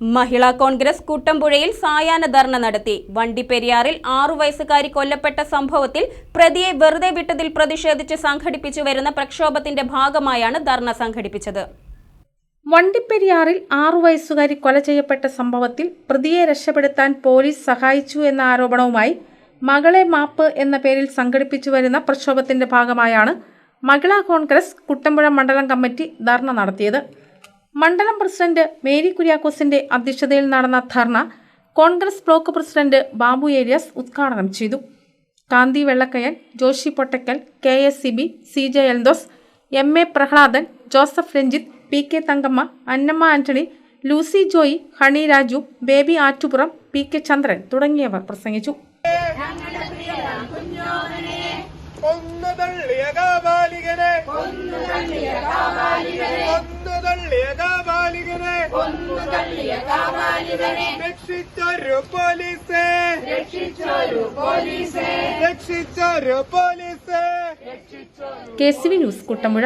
മഹിളാ കോൺഗ്രസ് കുട്ടമ്പുഴയിൽ സായാഹ്ന ധർണ നടത്തി. വണ്ടിപ്പെരിയാറിൽ ആറു വയസ്സുകാരി കൊല്ലപ്പെട്ട സംഭവത്തിൽ പ്രതിയെ വെറുതെ വിട്ടതിൽ പ്രതിഷേധിച്ച് സംഘടിപ്പിച്ചു വരുന്ന പ്രക്ഷോഭത്തിന്റെ ഭാഗമായാണ് ധർണ സംഘടിപ്പിച്ചത്. വണ്ടിപ്പെരിയാറിൽ ആറു വയസ്സുകാരി കൊല ചെയ്യപ്പെട്ട സംഭവത്തിൽ പ്രതിയെ രക്ഷപ്പെടുത്താൻ പോലീസ് സഹായിച്ചു എന്ന ആരോപണവുമായി മകളെ മാപ്പ് എന്ന പേരിൽ സംഘടിപ്പിച്ചു വരുന്ന പ്രക്ഷോഭത്തിന്റെ ഭാഗമായാണ് മഹിളാ കോൺഗ്രസ് കുട്ടമ്പുഴ മണ്ഡലം കമ്മിറ്റി ധർണ നടത്തിയത്. മണ്ഡലം പ്രസിഡന്റ് മേരി കുര്യാക്കോസിന്റെ അധ്യക്ഷതയിൽ നടന്ന ധർണ കോൺഗ്രസ് ബ്ലോക്ക് പ്രസിഡന്റ് ബാബു ഏരിയസ് ഉദ്ഘാടനം ചെയ്തു. Kanthi Vellakkayan Joshy Pottakkal K S C B C J Eldhose M A Prahladan Joseph Ranjith P K Thankamma Annamma Antony Lucy Joy Honey Raju Baby Attupuram P K Chandran തുടങ്ങിയവർ പ്രസംഗിച്ചു. കൊന്നു തള്ളിയ കൊന്നു തള്ളിയ കാബാലികനെ രക്ഷിച്ചൊരു പോലീസേ. രക്ഷിച്ചൊരു പോലീസേ. K C V news Kuttampuzha.